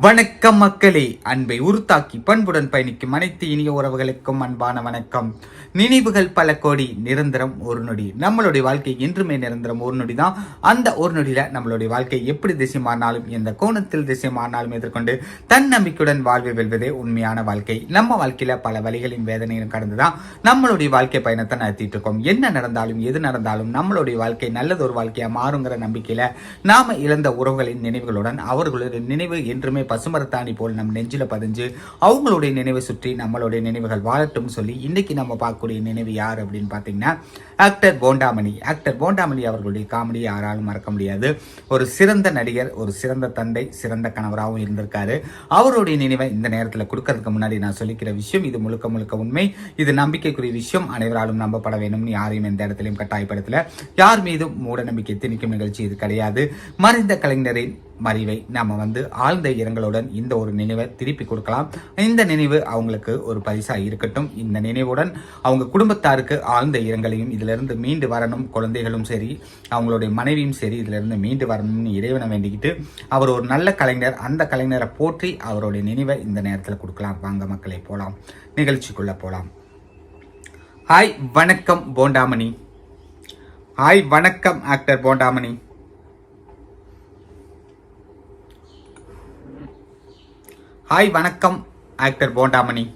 வணக்கம் மக்களே. அன்பை உருத்தாக்கி பண்புடன் பயணிக்கும் அனைத்து இனிய உறவுகளுக்கும் அன்பான வணக்கம். நினைவுகள் பல கோடி நிரந்தரம் ஒரு நொடி. நம்மளுடைய வாழ்க்கை என்றுமே நிரந்தரம் ஒரு நொடி தான். அந்த ஒரு நொடியில நம்மளுடைய வாழ்க்கை எப்படி திசை மாறினாலும் எந்த கோணத்தில் திசை மாறினாலும் எதிர்கொண்டு தன்னம்பிக்கையுடன் வாழ்வை வெல்வதே உண்மையான வாழ்க்கை. நம்ம வாழ்க்கையில பல வழிகளின் வேதனையும் கடந்துதான் நம்மளுடைய வாழ்க்கை பயணத்தை நடத்திட்டு இருக்கோம். என்ன நடந்தாலும் எது நடந்தாலும் நம்மளுடைய வாழ்க்கை நல்லது ஒரு வாழ்க்கையா மாறுங்கிற நம்பிக்கையில நாம இழந்த உறவுகளின் நினைவுகளுடன் அவர்களுடைய நினைவு என்றுமே பசுமரத்தாணி போல் நம் நெஞ்சில பதிஞ்சு அவங்களுடைய நினைவை சுற்றி நம்மளுடைய நினைவுகள் வாழட்டும் சொல்லி இன்னைக்கு நம்ம பார்க்கக்கூடிய நினைவு யார் அப்படின்னு பார்த்தீங்கன்னா ஆக்டர் போண்டாமணி ஆக்டர் போண்டாமணி அவர்களுடைய காமெடி யாராலும் மறக்க முடியாது. ஒரு சிறந்த நடிகர் ஒரு சிறந்த தந்தை சிறந்த கணவராகவும் இருந்திருக்காரு. அவருடைய நினைவை இந்த நேரத்தில் கொடுக்கறதுக்கு முன்னாடி நான் சொல்லிக்கிற விஷயம் இது முழுக்க முழுக்க உண்மை. இது நம்பிக்கைக்குரிய விஷயம். அனைவராலும் நம்பப்பட வேணும்னு யாரையும் எந்த இடத்துலையும் கட்டாயப்படுத்தல. யார் மீதும் மூட நம்பிக்கை திணிக்கும் நிகழ்ச்சி இது கிடையாது. மறைந்த கலைஞரின் மறைவை நாம வந்து ஆழ்ந்த இரங்கலுடன் இந்த ஒரு நினைவை திருப்பி கொடுக்கலாம். இந்த நினைவு அவங்களுக்கு ஒரு பரிசா இருக்கட்டும். இந்த நினைவுடன் அவங்க குடும்பத்தாருக்கு ஆழ்ந்த இரங்கலையும் இதிலிருந்து மீண்டு வரணும். குழந்தைகளும் சரி அவங்களுடைய மனைவியும் சரி இதிலிருந்து மீண்டு வரணும்னு இறைவனை வேண்டிக்கிட்டு அவர் ஒரு நல்ல கலைஞர். அந்த கலைஞரை போற்றி அவருடைய நினைவை இந்த நேரத்தில் கொடுக்கலாம். வாங்க மக்களை போலாம். நிகழ்ச்சிக்குள்ள போலாம். ஹாய் வணக்கம் போண்டாமணி. ஹாய் வணக்கம் ஆக்டர் போண்டாமணி. ஹாய் வணக்கம் ஆக்டர் போண்டாமணி.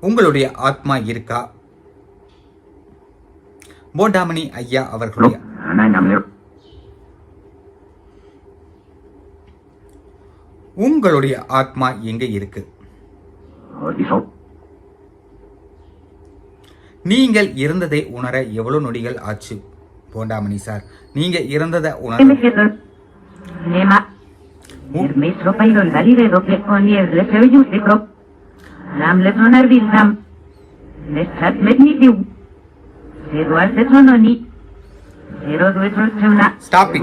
உங்களுடைய ஆத்மா இருக்கா? போண்டாமணி ஐயா அவர்களுடைய உங்களுடைய ஆத்மா எங்க இருக்கு? நீங்கள் இறந்ததை உணர எவ்வளவு நொடிகள் ஆச்சு? போண்டாமணி சார் நீங்க இறந்ததை உணர Nema. Er mestro pairo il valire doppia con il resevius de crop. Nam le sonar vil nam. Le sat medni diu. Zero al se sono ni. Zero due solciuna. Stop it.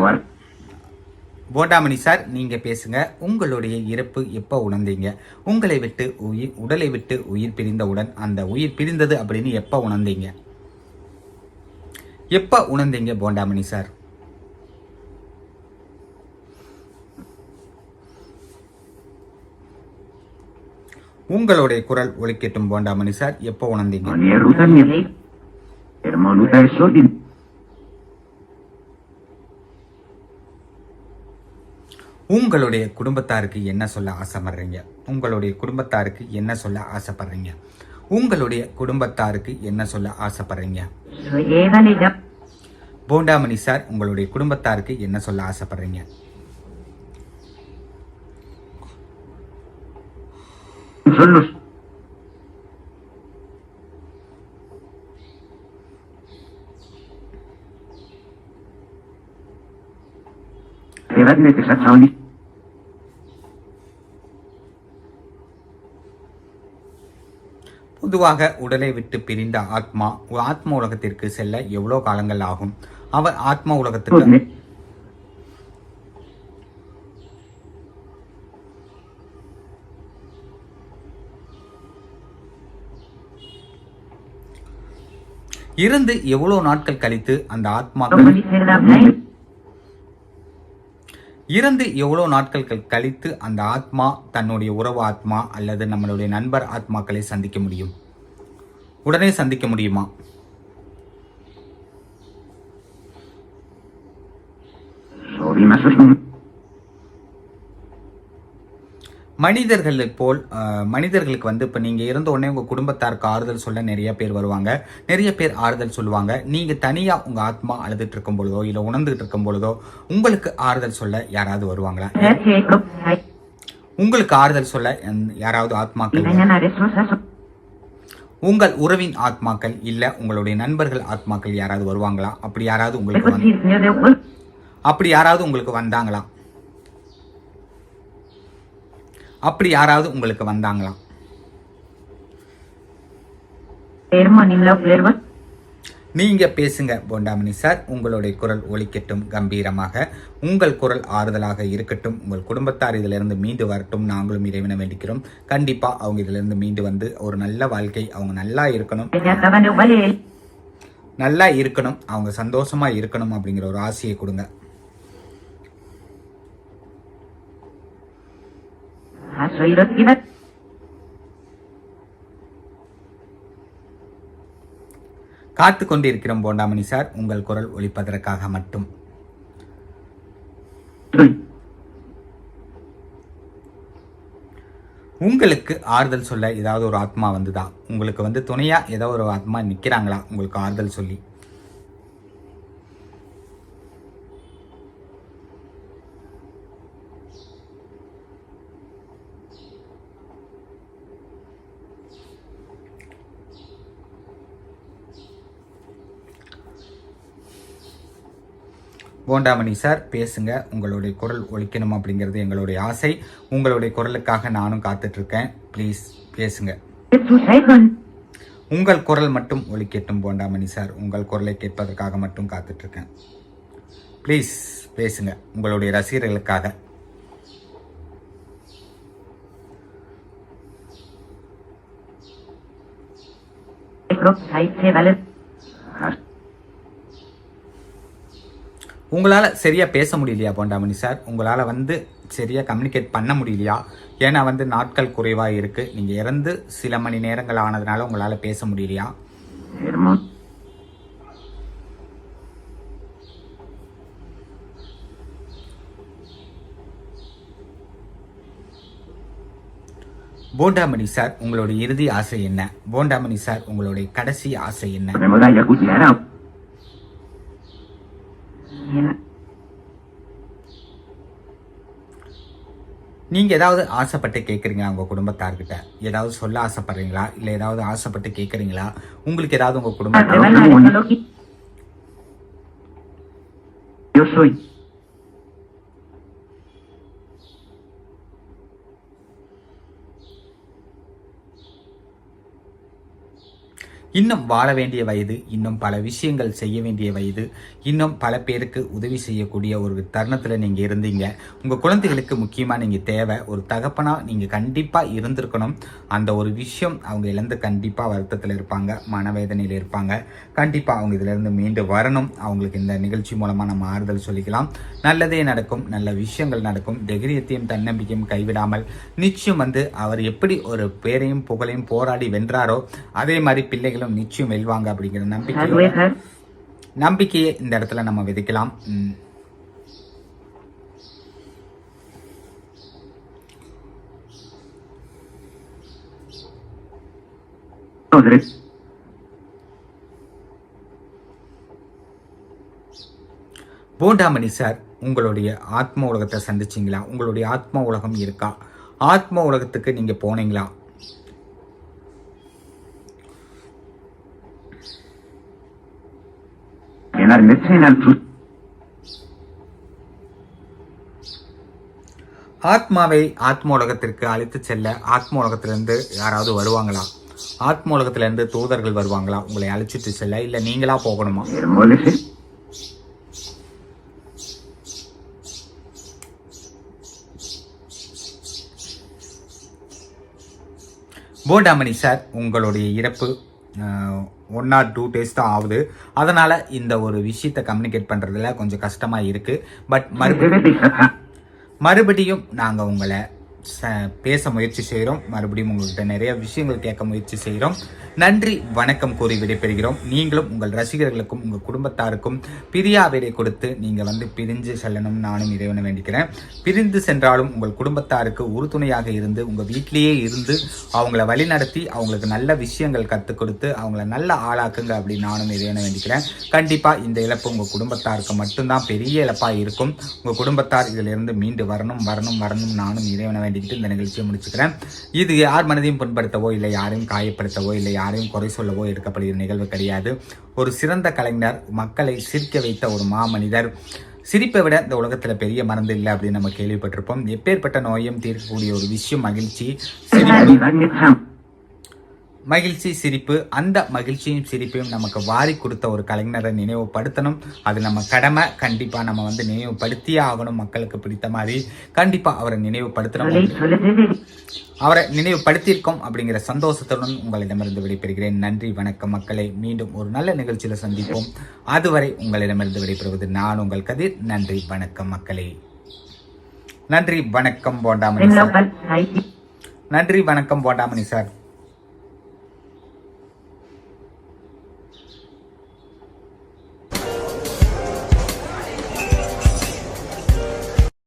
Bondamani sir நீங்க பேசுங்க உங்களுடைய இறப்பு எப்போ உணர்ந்தீங்க உங்களை விட்டு உயிர் உடலை விட்டு உயிர் பிரிந்தவுடன் அந்த உயிர் பிரிந்தது அப்படின்னு எப்போ உணர்ந்தீங்க எப்போ உணர்ந்தீங்க போண்டாமணி சார்? உங்களுடைய குரல் ஒலிக்கட்டும் போண்டாமணி சார் எப்போ உணர்ந்தீங்க. உங்களுடைய குடும்பத்தாருக்கு என்ன சொல்ல ஆசைப்படுறீங்க? உங்களுடைய குடும்பத்தாருக்கு என்ன சொல்ல ஆசைப்படுறீங்க? உங்களுடைய குடும்பத்தாருக்கு என்ன சொல்ல ஆசைப்படுறீங்க? Da. போண்டாமணி சார் உங்களுடைய குடும்பத்தாருக்கு என்ன சொல்ல ஆசைப்படுறீங்க Son los. பொதுவாக உடலை விட்டு பிரிந்த ஆத்மா ஆத்ம உலகத்திற்கு செல்ல எவ்வளோ காலங்கள் ஆகும் அவர் ஆத்ம உலகத்துக்கு. இருந்து எவ்வளோ நாட்கள் கழித்து அந்த ஆத்மா இறந்து எவ்வளோ நாட்கள் கழித்து அந்த ஆத்மா தன்னுடைய உறவு ஆத்மா அல்லது நம்மளுடைய நண்பர் ஆத்மாக்களை சந்திக்க முடியும்? உடனே சந்திக்க முடியுமா? Sobrina மனிதர்களை போல் மனிதர்களுக்கு வந்து இப்போ நீங்கள் இருந்த உடனே உங்கள் குடும்பத்தாருக்கு ஆறுதல் சொல்ல நிறைய பேர் வருவாங்க. நிறைய பேர் ஆறுதல் சொல்லுவாங்க. நீங்கள் தனியாக உங்கள் ஆத்மா அழுதுட்டு இருக்கும் பொழுதோ இல்லை உணர்ந்துகிட்டு இருக்கும் பொழுதோ உங்களுக்கு ஆறுதல் சொல்ல யாராவது வருவாங்களா? உங்களுக்கு ஆறுதல் சொல்ல யாராவது ஆத்மாக்கள் உங்கள் உறவின் ஆத்மாக்கள் இல்ல உங்களுடைய நண்பர்கள் ஆத்மாக்கள் யாராவது வருவாங்களா? அப்படி யாராவது உங்களுக்கு வந்து அப்படி யாராவது உங்களுக்கு வந்தாங்களா? அப்படி யாராவது உங்களுக்கு வந்தாங்களா? hermonim la observo. நீங்க பேசுங்க போண்டாமணி சார். உங்களுடைய குரல் ஒலிக்கட்டும் கம்பீரமாக. உங்கள் குரல் ஆறுதலாக இருக்கட்டும். உங்கள் குடும்பத்தார் இதிலிருந்து மீண்டு வரட்டும். நாங்களும் இறைவனை வேண்டிக்கிறோம். கண்டிப்பா அவங்க இதிலிருந்து மீண்டு வந்து ஒரு நல்ல வாழ்க்கை அவங்க நல்லா இருக்கணும். நல்லா இருக்கணும். அவங்க சந்தோஷமா இருக்கணும் அப்படிங்கிற ஒரு ஆசையை கொடுங்க. ஆசிரியரத்தினர் காத்து கொண்டிருக்கிறோம் போண்டாமணி சார். உங்கள் குரல் ஒழிப்பதற்காக மட்டும். உங்களுக்கு ஆறுதல் சொல்ல ஏதாவது ஒரு ஆத்மா வந்துதா? உங்களுக்கு வந்து துணையா ஏதோ ஒரு ஆத்மா நிக்கிறாங்களா? உங்களுக்கு ஆறுதல் சொல்லி. போண்டாமணி சார் பேசுங்க. உங்களுடைய குரல் ஒழிக்கணும் அப்படிங்கிறது எங்களுடைய ஆசை. உங்களுடைய குரலுக்காக நானும் காத்துட்டு இருக்கேன் ப்ளீஸ் பேசுங்க. உங்கள் குரல் மட்டும் ஒழிக்கட்டும் போண்டாமணி சார். உங்கள் குரலை கேட்பதற்காக மட்டும் காத்துட்டு இருக்கேன் ப்ளீஸ் பேசுங்க. உங்களுடைய ரசிகர்களுக்காக. Mikrob Zeit உங்களால் சரியாக பேச முடியலையா போண்டாமணி சார் உங்களால் வந்து சரியாக கம்யூனிகேட் பண்ண முடியலையா? ஏன்னா வந்து நாட்கள் குறைவாக இருக்குது நீங்கள் இறந்து சில மணி நேரங்கள் ஆனதுனால உங்களால் பேச முடியலையா. போண்டாமணி சார் உங்களுடைய இறுதி ஆசை என்ன? போண்டாமணி சார் உங்களுடைய கடைசி ஆசை என்ன? Memoda Yakut Yara. Ja. நீங்க ஏதாவது ஆசைப்பட்டு கேட்குறீங்களா உங்க குடும்பத்தார்கிட்ட? ஏதாவது சொல்ல ஆசைப்படுறீங்களா? இல்லை ஏதாவது ஆசைப்பட்டு கேட்குறீங்களா உங்களுக்கு ஏதாவது உங்க குடும்பத்தார் இன்னும் வாழ வேண்டிய வயது இன்னும் பல விஷயங்கள் செய்ய வேண்டிய வயது இன்னும் பல பேருக்கு உதவி செய்யக்கூடிய ஒரு தருணத்தில் நீங்கள் இருந்தீங்க. உங்கள் குழந்தைகளுக்கு முக்கியமாக நீங்கள் தேவை ஒரு தகப்பனாக நீங்கள் கண்டிப்பாக இருந்திருக்கணும். அந்த ஒரு விஷயம் அவங்க இழந்து கண்டிப்பாக வருத்தத்தில் இருப்பாங்க மனவேதனையில் இருப்பாங்க. கண்டிப்பாக அவங்க இதிலிருந்து மீண்டு வரணும். அவங்களுக்கு இந்த நிகழ்ச்சி மூலமாக நம்ம ஆறுதல் சொல்லிக்கலாம். நல்லதே நடக்கும் நல்ல விஷயங்கள் நடக்கும். தைரியத்தையும் தன்னம்பிக்கையும் கைவிடாமல் நிச்சயம் வந்து அவர் எப்படி ஒரு பேரையும் புகழையும் போராடி வென்றாரோ அதே மாதிரி பிள்ளைகளும் நிச்சயம் வெல்வாங்க அப்படிங்கிற நம்பிக்கை. நம்பிக்கையை இந்த இடத்துல நம்ம விதைக்கலாம். Odre. போண்டாமணி சார் உங்களுடைய ஆத்ம உலகத்தை சந்திச்சிங்களா உங்களுடைய ஆத்ம உலகம் இருக்கா ஆத்ம உலகத்துக்கு நீங்க போனீங்களா ஆத்மாவை ஆத்ம உலகத்திற்கு அழைத்து செல்ல ஆத்ம உலகத்திலிருந்து யாராவது வருவாங்களா? ஆத்ம உலகத்திலிருந்து தூதர்கள் வருவாங்களா? உங்களை அழைச்சிட்டு செல்ல இல்ல நீங்களா போகணுமா. போண்டாமணி சார் உங்களுடைய இறப்பு ஒன் ஆர் டூ டேஸ் தான் ஆகுது. அதனால இந்த ஒரு விஷயத்தை கம்யூனிகேட் பண்றதுல கொஞ்சம் கஷ்டமா இருக்கு. பட் மறுபடியும் மறுபடியும் நாங்கள் உங்களை பேச முயற்சி செய்கிறோம் மறுபடியும் உங்கள்கிட்ட நிறைய விஷயங்கள் கேட்க முயற்சி செய்கிறோம் நன்றி வணக்கம் கூறி விடைபெறுகிறோம். நீங்களும் உங்கள் ரசிகர்களுக்கும் உங்கள் குடும்பத்தாருக்கும் பிரியாவிடை கொடுத்து நீங்கள் வந்து பிரிஞ்சு செல்லணும் நானும் இறைவனை வேண்டிக்கிறேன். பிரிந்து சென்றாலும் உங்கள் குடும்பத்தாருக்கு உறுதுணையாக இருந்து உங்கள் வீட்டிலேயே இருந்து அவங்கள வழிநடத்தி அவங்களுக்கு நல்ல விஷயங்கள் கற்றுக் கொடுத்து அவங்கள நல்ல ஆளாக்குங்க அப்படின்னு நானும் இறைவனை வேண்டிக்கிறேன். கண்டிப்பாக இந்த இழப்பு உங்கள் குடும்பத்தாருக்கு மட்டும்தான் பெரிய இழப்பாக இருக்கும். உங்கள் குடும்பத்தார் இதிலிருந்து மீண்டு வரணும் வரணும் வரணும் நானும் இறைவனை வேண்டிக்கிட்டு இந்த நிகழ்ச்சியை முடிச்சுக்கிறேன். இது யார் மனதையும் புண்படுத்தவோ இல்லை யாரையும் காயப்படுத்தவோ இல்லை யாரையும் குறை சொல்லவோ எடுக்கப்படுகிற நிகழ்வு கிடையாது. ஒரு சிறந்த கலைஞர் மக்களை சிரிக்க வைத்த ஒரு மாமனிதர். சிரிப்பை விட இந்த உலகத்தில் பெரிய மருந்து இல்லை அப்படின்னு நம்ம கேள்விப்பட்டிருப்போம். எப்பேற்பட்ட நோயும் தீர்க்கக்கூடிய ஒரு விஷயம் மகிழ்ச்சி சிரிப்பு. மகிழ்ச்சி சிரிப்பு அந்த மகிழ்ச்சியும் சிரிப்பையும் நமக்கு வாரி கொடுத்த ஒரு கலைஞரை நினைவுபடுத்தணும். அது நம்ம கடமை. கண்டிப்பா நம்ம வந்து நினைவுபடுத்தியே ஆகணும் மக்களுக்கு பிடித்த மாதிரி. கண்டிப்பா அவரை நினைவுபடுத்தணும். அவரை நினைவுபடுத்தியிருக்கோம் அப்படிங்கிற சந்தோஷத்துடன் உங்களிடமிருந்து விடைபெறுகிறேன். நன்றி வணக்கம் மக்களை. மீண்டும் ஒரு நல்ல நிகழ்ச்சியில் சந்திப்போம். அதுவரை உங்களிடமிருந்து விடைபெறுவது நான் உங்கள் கதிர். நன்றி வணக்கம் மக்களே. நன்றி வணக்கம் போண்டாமணி சார். நன்றி வணக்கம் போண்டாமணி சார்.